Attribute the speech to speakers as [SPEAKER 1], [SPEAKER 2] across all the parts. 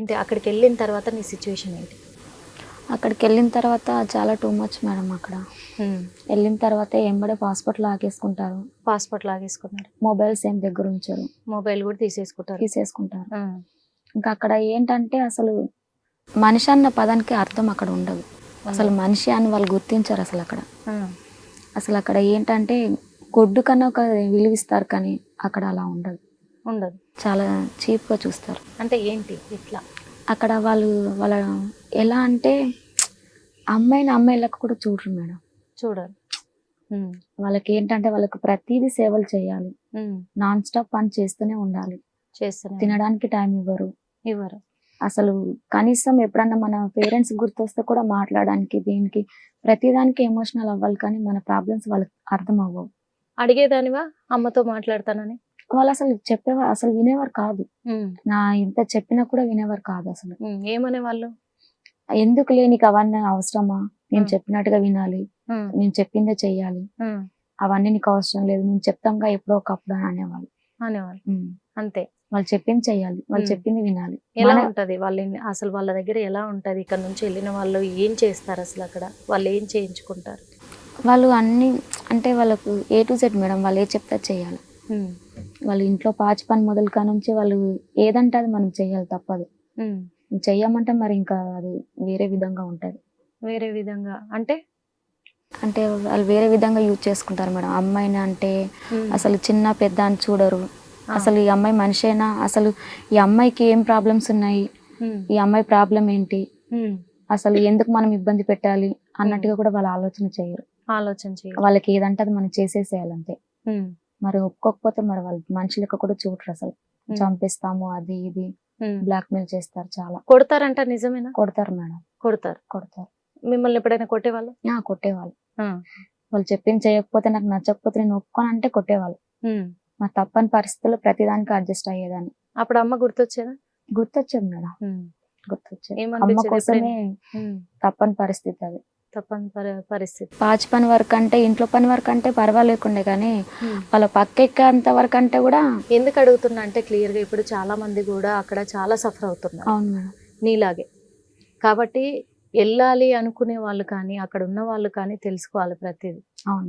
[SPEAKER 1] అంటే అక్కడికి వెళ్ళిన తర్వాత నీ సిచ్యువేషన్ ఏంటి?
[SPEAKER 2] అక్కడికి వెళ్ళిన తర్వాత చాలా టూ మచ్ మేడం అక్కడ. వెళ్ళిన తర్వాత ఎంబడే పాస్పోర్ట్ లాగేసుకుంటారు.
[SPEAKER 1] పాస్పోర్ట్ లాగేసుకున్నారు
[SPEAKER 2] మొబైల్స్ ఏం దగ్గర ఉంచారు.
[SPEAKER 1] మొబైల్ కూడా తీసేసుకుంటారు.
[SPEAKER 2] తీసేసుకుంటారు.
[SPEAKER 1] ఆ,
[SPEAKER 2] ఇంకా అక్కడ ఏంటంటే అసలు మనిషి అన్న పదానికి అర్థం అక్కడ ఉండదు. అసలు మనిషి అని వాళ్ళు గుర్తించారు అసలు అక్కడ. అసలు అక్కడ ఏంటంటే గొడ్డు కన్నా ఒక విలువిస్తారు కానీ అక్కడ అలా ఉండదు.
[SPEAKER 1] ఉండదు.
[SPEAKER 2] చాలా చీప్గా చూస్తారు.
[SPEAKER 1] అంటే ఏంటి ఇట్లా?
[SPEAKER 2] అక్కడ వాళ్ళు వాళ్ళ ఎలా అంటే అమ్మాయిని అమ్మాయిలకు కూడా చూడరు మేడం.
[SPEAKER 1] ఉమ్,
[SPEAKER 2] వాళ్ళకి ఏంటంటే వాళ్ళకి ప్రతిదీ సేవలు చేయాలి. నాన్ స్టాప్ పని చేస్తూనే ఉండాలి.
[SPEAKER 1] చేస్తూనే
[SPEAKER 2] తినడానికి టైం ఇవ్వరు.
[SPEAKER 1] ఇవ్వరు.
[SPEAKER 2] అసలు కనీసం ఎప్పుడన్నా మన పేరెంట్స్ గుర్తొస్తే కూడా మాట్లాడడానికి దీనికి ప్రతిదానికి ఎమోషనల్ అవ్వాలి కానీ మన ప్రాబ్లమ్స్ వాళ్ళకి అర్థం అవ్వవు.
[SPEAKER 1] అడిగేదానివా? అమ్మతో మాట్లాడతానని?
[SPEAKER 2] వాళ్ళు అసలు చెప్పేవారు అసలు వినేవారు కాదు. నా ఇంత చెప్పినా కూడా వినేవారు కాదు అసలు.
[SPEAKER 1] ఏమనే వాళ్ళు
[SPEAKER 2] ఎందుకు లేనికి అవన్నీ అవసరమా? నేను. చెప్పినట్టుగా వినాలి. నేను చెప్పిందే చెయ్యాలి. అవన్నీ నీకు అవసరం లేదు. నేను చెప్తాంగా ఎప్పుడో ఒకప్పుడు అని అనేవాళ్ళు.
[SPEAKER 1] అనేవాళ్ళు. అంతే.
[SPEAKER 2] వాళ్ళు చెప్పింది చెయ్యాలి. వాళ్ళు. చెప్పింది వినాలి.
[SPEAKER 1] ఎలా ఉంటది? వాళ్ళ అసలు వాళ్ళ దగ్గర ఎలా ఉంటది? ఇక్కడ నుంచి వెళ్ళిన వాళ్ళు ఏం చేస్తారు అసలు అక్కడ? వాళ్ళు ఏం చేయించుకుంటారు?
[SPEAKER 2] వాళ్ళు అన్ని అంటే వాళ్ళకు ఏ టు జెడ్ మేడం వాళ్ళు ఏ చెప్తే చేయాలి వాళ్ళు ఇంట్లో పాచి పని మొదలు కా నుంచి వాళ్ళు ఏదంటే అది మనం చేయాలి తప్పదు. చెయ్యమంటే మరి ఇంకా అది వేరే విధంగా ఉంటది.
[SPEAKER 1] వేరే విధంగా. అంటే?
[SPEAKER 2] అంటే వాళ్ళు వేరే విధంగా యూజ్ చేసుకుంటారు మేడం. అమ్మాయిని అంటే అసలు చిన్న పెద్ద అని చూడరు. అసలు ఈ అమ్మాయి మనిషేనా అసలు ఈ అమ్మాయికి ఏం ప్రాబ్లమ్స్ ఉన్నాయి? ఈ అమ్మాయి ప్రాబ్లం ఏంటి? అసలు ఎందుకు మనం ఇబ్బంది పెట్టాలి అన్నట్టుగా కూడా వాళ్ళు ఆలోచన చేయరు.
[SPEAKER 1] ఆలోచన చేయాలి
[SPEAKER 2] వాళ్ళకి ఏదంటే అది మనం చేసేసేయాలి అంతే
[SPEAKER 1] ఉమ్,
[SPEAKER 2] మరి ఒప్పుకోకపోతే మరి వాళ్ళు మనుషులకు కూడా చూడరు అసలు. చంపేస్తాము అది ఇది. బ్లాక్ మెయిల్ చేస్తారు చాలా.
[SPEAKER 1] కొడతారంట నిజమేనా?
[SPEAKER 2] కొడతారు మేడం.
[SPEAKER 1] కొడతారు.
[SPEAKER 2] కొడతారు.
[SPEAKER 1] మిమ్మల్ని ఎప్పుడైనా కొట్టేవాళ్ళు?
[SPEAKER 2] కొట్టేవాళ్ళు. వాళ్ళు చెప్పింది చేయకపోతే నాకు నచ్చకపోతే నేను ఒప్పుకోను అంటే కొట్టేవాళ్ళు. మా తప్పని పరిస్థితుల్లో ప్రతిదానికి అడ్జస్ట్ అయ్యేదాన్ని.
[SPEAKER 1] అప్పుడు అమ్మ గుర్తొచ్చేదా?
[SPEAKER 2] గుర్తొచ్చేది మేడం. గుర్తొచ్చేది. అమ్మ కోసమే తప్పని పరిస్థితి అది.
[SPEAKER 1] తప్పని పరి- పరిస్థితి.
[SPEAKER 2] పాచి పని వరకు అంటే ఇంట్లో పని వరకు అంటే పర్వాలేకుండే కానీ. వాళ్ళ పక్క ఎక్కేంత వరకు అంటే కూడా
[SPEAKER 1] ఎందుకు అడుగుతున్నా అంటే క్లియర్గా ఇప్పుడు చాలా మంది కూడా అక్కడ చాలా సఫర్ అవుతున్నారు.
[SPEAKER 2] అవును మేడం.
[SPEAKER 1] నీలాగే. కాబట్టి వెళ్ళాలి అనుకునే వాళ్ళు కానీ అక్కడ ఉన్న వాళ్ళు కానీ తెలుసుకోవాలి ప్రతిదీ.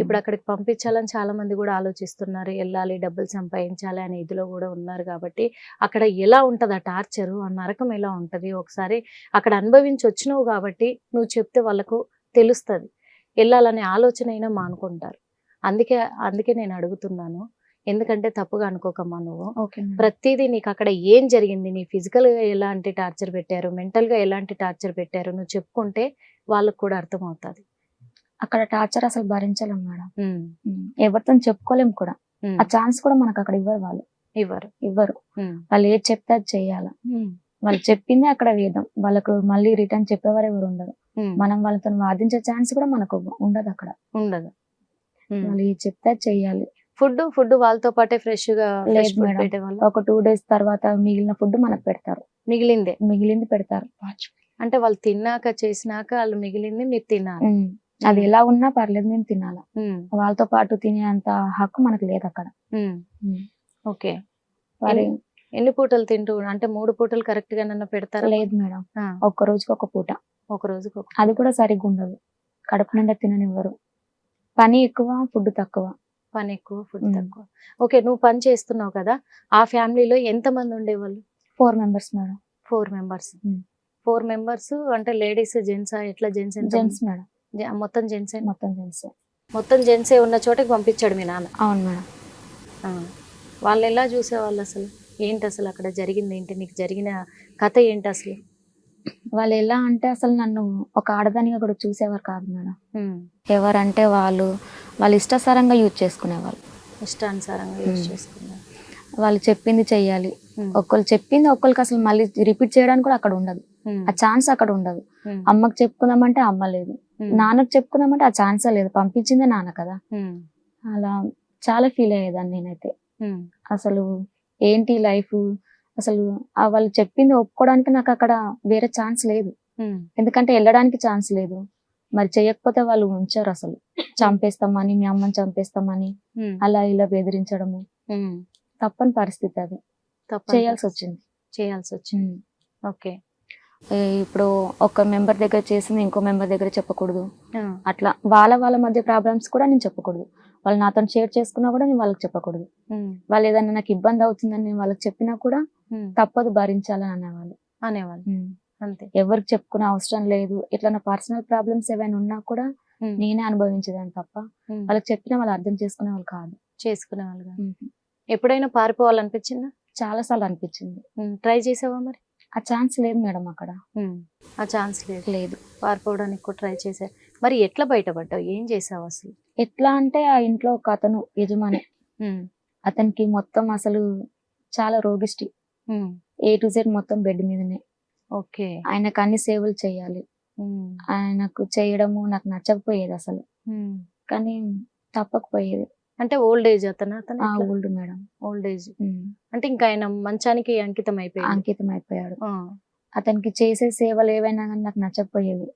[SPEAKER 1] ఇప్పుడు అక్కడికి పంపించాలని చాలా మంది కూడా ఆలోచిస్తున్నారు. వెళ్ళాలి డబ్బులు సంపాదించాలి అనే ఇదిలో కూడా ఉన్నారు కాబట్టి అక్కడ ఎలా ఉంటది ఆ టార్చరు? ఆ నరకం ఎలా ఉంటది? ఒకసారి అక్కడ అనుభవించి వచ్చినావు కాబట్టి నువ్వు చెప్తే వాళ్ళకు తెలుస్తుంది. వెళ్ళాలనే ఆలోచన అయినా మానుకుంటారు. అందుకే అందుకే నేను అడుగుతున్నాను. ఎందుకంటే తప్పుగా అనుకోకమ్మా నువ్వు. ప్రతిదీ నీకు అక్కడ ఏం జరిగింది? నీ ఫిజికల్గా ఎలాంటి టార్చర్ పెట్టారు? మెంటల్గా ఎలాంటి టార్చర్ పెట్టారు? నువ్వు చెప్పుకుంటే వాళ్ళకు కూడా అర్థమవుతుంది.
[SPEAKER 2] అక్కడ టార్చర్ అసలు భరించలేం మేడం. ఎవరితో చెప్పుకోలేం కూడా. ఆ ఛాన్స్ కూడా మనకు అక్కడ ఇవ్వరు వాళ్ళు.
[SPEAKER 1] ఇవ్వరు.
[SPEAKER 2] ఇవ్వరు. వాళ్ళు ఏది చెప్తే అది చేయాలి. వాళ్ళు చెప్పింది అక్కడ వేదం. వాళ్ళకు మళ్ళీ రిటర్న్ చెప్పేవారు ఎవరు ఉండరు. మనం వాళ్ళతో వాదించే ఛాన్స్ కూడా మనకు ఉండదు అక్కడ.
[SPEAKER 1] ఉండదు.
[SPEAKER 2] వాళ్ళు చెప్తే చెయ్యాలి.
[SPEAKER 1] ఫుడ్ ఫుడ్ వాళ్ళతో పాటే ఫ్రెష్గా
[SPEAKER 2] లేదు మేడం. ఒక టూ డేస్ తర్వాత మిగిలిన ఫుడ్ మనకు పెడతారు.
[SPEAKER 1] మిగిలిందే?
[SPEAKER 2] మిగిలింది పెడతారు.
[SPEAKER 1] అంటే వాళ్ళు తిన్నాక చేసినాక వాళ్ళు మిగిలింది మీరు తినాలి.
[SPEAKER 2] అది ఎలా ఉన్నా పర్లేదు మేము తినాలి. వాళ్ళతో పాటు తినేంత హక్కు మనకు లేదు అక్కడ.
[SPEAKER 1] ఓకే. ఎన్ని పూటలు తింటూ అంటే మూడు పూటలు కరెక్ట్గా నన్ను పెడతారా?
[SPEAKER 2] లేదు మేడం.
[SPEAKER 1] ఆ,
[SPEAKER 2] ఒక్క రోజుకి ఒక పూట.
[SPEAKER 1] ఒక రోజుకి ఒక
[SPEAKER 2] అది కూడా సరిగ్గా ఉండదు. కడుపు నిండా తిననివ్వరు. పని ఎక్కువ ఫుడ్ తక్కువ.
[SPEAKER 1] పని ఎక్కువ ఫుడ్. తక్కువ. ఓకే నువ్వు పని చేస్తున్నావు కదా ఆ ఫ్యామిలీలో ఎంత మంది ఉండేవాళ్ళు?
[SPEAKER 2] Four members madam.
[SPEAKER 1] Four members. Four members అంటే లేడీస్ జెంట్స్ ఎట్లా జెంట్స్
[SPEAKER 2] జెంట్స్ మేడం.
[SPEAKER 1] మొత్తం జెంట్స్
[SPEAKER 2] మొత్తం జెంట్స్
[SPEAKER 1] మొత్తం జెంట్సే ఉన్న చోటకి పంపించాడు మీ నాన్న?
[SPEAKER 2] అవును మేడం.
[SPEAKER 1] వాళ్ళు ఎలా చూసేవాళ్ళు అసలు? ఏంటి అసలు అక్కడ జరిగింది ఏంటి నీకు జరిగిన కథ ఏంటి అసలు
[SPEAKER 2] వాళ్ళు ఎలా అంటే అసలు నన్ను ఒక ఆడదానిగా కూడా చూసేవారు కాదు మేడం. ఎవరంటే వాళ్ళు వాళ్ళు ఇష్టసరంగా యూజ్ చేసుకునేవాళ్ళు
[SPEAKER 1] ఇష్టానుసారంగా యూజ్. చేసుకున్నారు
[SPEAKER 2] వాళ్ళు చెప్పింది చెయ్యాలి. ఒక్కళ్ళు చెప్పింది ఒక్కరికి అసలు మళ్ళీ రిపీట్ చేయడానికి కూడా అక్కడ ఉండదు. ఆ ఛాన్స్ అక్కడ ఉండదు. అమ్మకి చెప్పుకుందామంటే అమ్మ లేదు. నాన్నకి చెప్పుకుందామంటే ఆ ఛాన్సే లేదు పంపించిందే నాన్న కదా. అలా చాలా ఫీల్ అయ్యేదాన్ని నేనైతే. అసలు ఏంటి లైఫ్? అసలు వాళ్ళు చెప్పింది ఒప్పుకోవడానికి నాకు అక్కడ వేరే ఛాన్స్ లేదు. ఎందుకంటే వెళ్ళడానికి ఛాన్స్ లేదు. మరి చేయకపోతే వాళ్ళు ఉంచారు అసలు. చంపేస్తామని మీ అమ్మని చంపేస్తామని. అలా ఇలా బెదిరించడము. తప్పని పరిస్థితి అది. చేయాల్సి వచ్చింది.
[SPEAKER 1] చేయాల్సి వచ్చింది. ఓకే.
[SPEAKER 2] ఇప్పుడు ఒక మెంబర్ దగ్గర చేసింది ఇంకో మెంబర్ దగ్గర చెప్పకూడదు. అట్లా వాళ్ళ వాళ్ళ మధ్య ప్రాబ్లమ్స్ కూడా నేను చెప్పకూడదు. వాళ్ళు నాతో షేర్ చేసుకున్నా కూడా నేను వాళ్ళకి చెప్పకూడదు. వాళ్ళు ఏదైనా నాకు ఇబ్బంది అవుతుందని నేను వాళ్ళకి చెప్పినా కూడా తప్పదు భరించాలని అనేవాళ్ళు.
[SPEAKER 1] అనేవాళ్ళు. అంతే.
[SPEAKER 2] ఎవరికి చెప్పుకునే అవసరం లేదు. ఇట్లా నా పర్సనల్ ప్రాబ్లమ్స్ ఏవైనా ఉన్నా కూడా నేనే అనుభవించేదాన్ని తప్ప వాళ్ళకి చెప్పినా వాళ్ళు అర్థం చేసుకునే వాళ్ళు కాదు.
[SPEAKER 1] చేసుకునేవాళ్ళు కాదు.
[SPEAKER 2] ఉమ్.
[SPEAKER 1] ఎప్పుడైనా పారిపోవాలనిపించిందా?
[SPEAKER 2] చాలా సార్లు అనిపించింది.
[SPEAKER 1] ట్రై చేసావా మరి?
[SPEAKER 2] ఆ ఛాన్స్ లేదు మేడం అక్కడ.
[SPEAKER 1] ఆ ఛాన్స్ లేదు.
[SPEAKER 2] లేదు.
[SPEAKER 1] పారిపోవడానికి కూడా ట్రై చేశా మరి ఎట్లా బయటపడ్డావు? ఏం చేసావు అసలు?
[SPEAKER 2] ఎట్లా అంటే ఆ ఇంట్లో ఒక అతను యజమాని. అతనికి మొత్తం అసలు చాలా రోగిష్టి. ఏ టు జెడ్ మొత్తం బెడ్ మీదనే.
[SPEAKER 1] ఓకే.
[SPEAKER 2] ఆయనకు అన్ని సేవలు చేయాలి. ఆయనకు చేయడము నాకు నచ్చకపోయేది అసలు. కానీ తప్పకపోయేది.
[SPEAKER 1] అంటే ఓల్డ్ ఏజ్ అతను? అతను
[SPEAKER 2] ఓల్డ్ మేడం.
[SPEAKER 1] Old age. అంటే ఇంకా ఆయన మంచానికి అంకితం అయిపోయింది
[SPEAKER 2] అంకితం అయిపోయాడు అతనికి చేసే సేవలు ఏవైనా కానీ నాకు నచ్చకపోయేవి.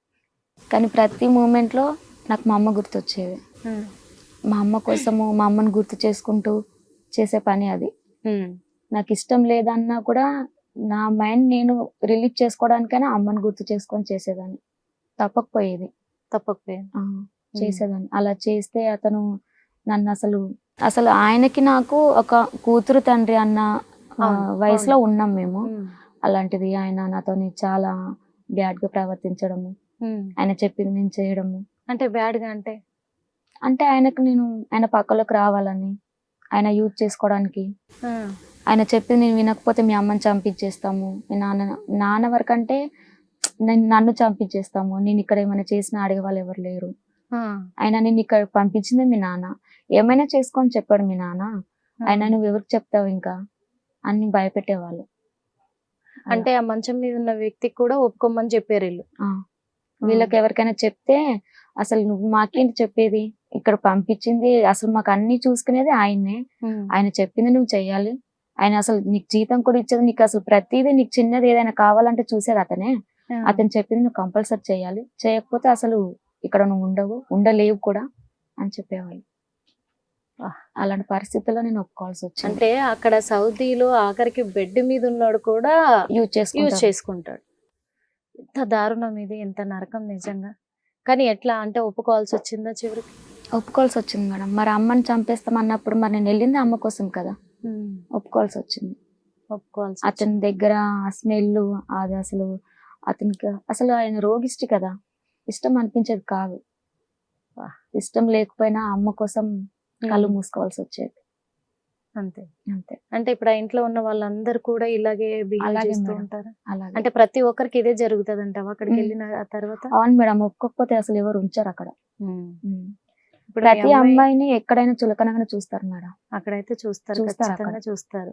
[SPEAKER 2] కానీ ప్రతి మూమెంట్లో నాకు మా అమ్మ గుర్తొచ్చేది మా అమ్మ కోసము మా అమ్మని గుర్తు చేసుకుంటూ చేసే పని అది. నాకు ఇష్టం లేదన్నా కూడా నా మైండ్ నేను రిలీఫ్ చేసుకోవడానికైనా అమ్మని గుర్తు చేసుకొని చేసేదాన్ని. తప్పకపోయేది.
[SPEAKER 1] తప్పకపోయింది.
[SPEAKER 2] చేసేదాన్ని. అలా చేస్తే అతను నన్ను అసలు అసలు ఆయనకి నాకు ఒక కూతురు తండ్రి అన్న వయసులో ఉన్నాం మేము. అలాంటిది ఆయన నాతోని చాలా బ్యాడ్గా ప్రవర్తించడము. ఆయన చెప్పింది నేను చేయడము.
[SPEAKER 1] అంటే బ్యాడ్గా అంటే?
[SPEAKER 2] అంటే ఆయనకు నేను ఆయన పక్కలోకి రావాలని ఆయన యూజ్ చేసుకోవడానికి. ఆయన చెప్పింది నేను వినకపోతే మీ అమ్మని చంపించేస్తాము. మీ నాన్న నాన్న వరకు అంటే నేను నన్ను చంపించేస్తాము. నేను ఇక్కడ ఏమైనా చేసినా అడిగే వాళ్ళు ఎవరు లేరు. ఆయన నేను ఇక్కడ పంపించింది మీ నాన్న. ఏమైనా చేసుకొని చెప్పాడు మీ నాన్న. ఆయన నువ్వు ఎవరికి చెప్తావు ఇంకా? అన్ని భయపెట్టేవాళ్ళు.
[SPEAKER 1] అంటే ఆ మంచం మీద ఉన్న వ్యక్తికి కూడా ఒప్పుకోమని చెప్పారు వీళ్ళు.
[SPEAKER 2] వీళ్ళకి ఎవరికైనా చెప్తే అసలు నువ్వు మాకేంటి చెప్పేది? ఇక్కడ పంపించింది అసలు మాకు అన్ని చూసుకునేది ఆయన్నే. ఆయన చెప్పింది నువ్వు చెయ్యాలి. ఆయన అసలు నీకు జీతం కూడా ఇచ్చేది నీకు అసలు ప్రతిదీ నీకు చిన్నది ఏదైనా కావాలంటే చూసేది అతనే. అతను చెప్పింది నువ్వు కంపల్సరీ చేయాలి. చేయకపోతే అసలు ఇక్కడ నువ్వు ఉండవు ఉండలేవు కూడా అని చెప్పేవాళ్ళు. అలాంటి పరిస్థితుల్లో నేను ఒప్పుకోవాల్సి వచ్చింది.
[SPEAKER 1] అంటే అక్కడ సౌదీలో ఆఖరికి బెడ్ మీద ఉన్నాడు కూడా
[SPEAKER 2] యూజ్
[SPEAKER 1] యూజ్
[SPEAKER 2] చేసుకుంటా
[SPEAKER 1] చేసుకుంటాడు. ఎంత దారుణం ఇది ఎంత నరకం నిజంగా. కానీ ఎట్లా అంటే ఒప్పుకోవాల్సి వచ్చిందా చివరికి?
[SPEAKER 2] ఒప్పుకోవాల్సి వచ్చింది మేడం. మరి అమ్మని చంపేస్తాం అన్నప్పుడు మరి నేను వెళ్ళింది అమ్మ కోసం కదా? ఒప్పుకోవాల్సి వచ్చింది.
[SPEAKER 1] ఒప్పుకోవాల్సి
[SPEAKER 2] అతని దగ్గర స్మెల్ అది అసలు అతనికి అసలు ఆయన రోగిష్టి కదా? ఇష్టం అనిపించేది కాదు. ఇష్టం లేకపోయినా అమ్మ కోసం. కళ్ళు మూసుకోవాల్సి వచ్చేది.
[SPEAKER 1] అంతే.
[SPEAKER 2] అంతే.
[SPEAKER 1] అంటే ఇప్పుడు ఆ ఇంట్లో ఉన్న వాళ్ళందరూ కూడా ఇలాగే బిహేవ్ చేస్తూ. ఉంటారు?
[SPEAKER 2] అలాగే.
[SPEAKER 1] అంటే ప్రతి ఒక్కరికి ఇదే జరుగుతుంది అంటావా అక్కడికి. వెళ్ళిన తర్వాత?
[SPEAKER 2] అవును మేడం ఒప్పుకోకపోతే అసలు ఎవరు ఉంచారు అక్కడ. ప్రతి
[SPEAKER 1] అమ్మాయి
[SPEAKER 2] అమ్మాయిని ఎక్కడైనా చులకనగానే చూస్తారు మేడం.
[SPEAKER 1] అక్కడైతే చూస్తారు
[SPEAKER 2] చూస్తారు.